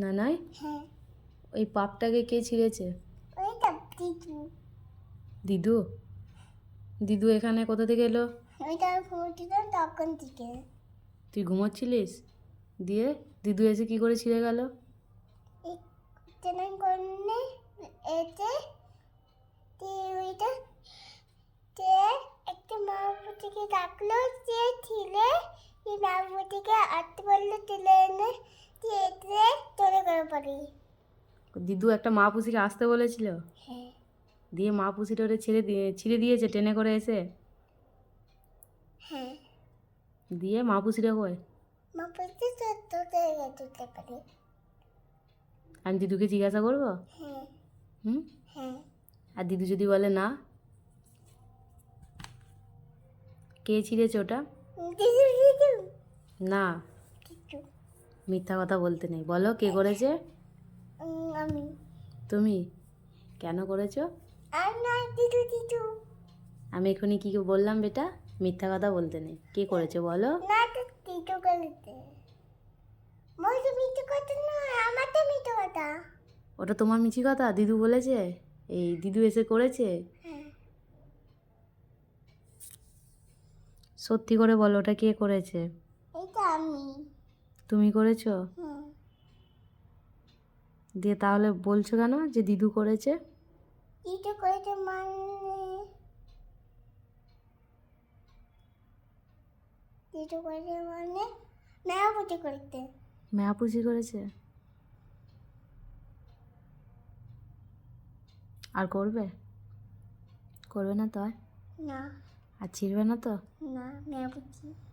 না নয় হ্যাঁ। ওই পাপটাকে কে ছিঁড়েছে? দিদু। দিদু? এখানে কোথা থেকে এলো? তখন থেকে। তুই ঘুমোচ্ছিলিস? দিয়ে দিদু এসে কি করে ছিঁড়ে গেল? এতে একটা মাহবুটিকে ডাকলো সে গেল দিদু একটা মা পুষিকে আসতে বলেছিল? হ্যাঁ। দিয়ে মা পুষিটা ওটা ছেড়ে দিয়ে ছিঁড়ে দিয়েছে ট্রেনে করে এসে? হ্যাঁ। দিয়ে মা পুষিটা কয় মাহবুটি তো তোতে যেতে পারে। আমি দিদুকে জিজ্ঞাসা করব? হ্যাঁ। হুম? হ্যাঁ। আর দিদু যদি বলে না? কে ছিঁড়েছে ওটা? না। মিথ্যা কথা বলতে নেই। বলো কে করেছে? আমি। তুমি। কেন করেছ? আমি এখনই কি বললাম বেটা? মিথ্যা কথা বলতে নেই। কে করেছে বলো? ওটা তোমার মিছি কথা? দিদু বলেছে? এই দিদু এসে করেছে? হ্যাঁ। সত্যি করে বলো ওটা কে করেছে? এইটা আমি। তুমি করেছ? দিয়ে তাহলে বলছো কেন যে দিদু করেছে? দিদু করেছে মানে? দিদু করেছে মানে করেছে? আর করবে? করবে না তো আর? না। আর ছিড়বে না তো? না মেয়াপুটি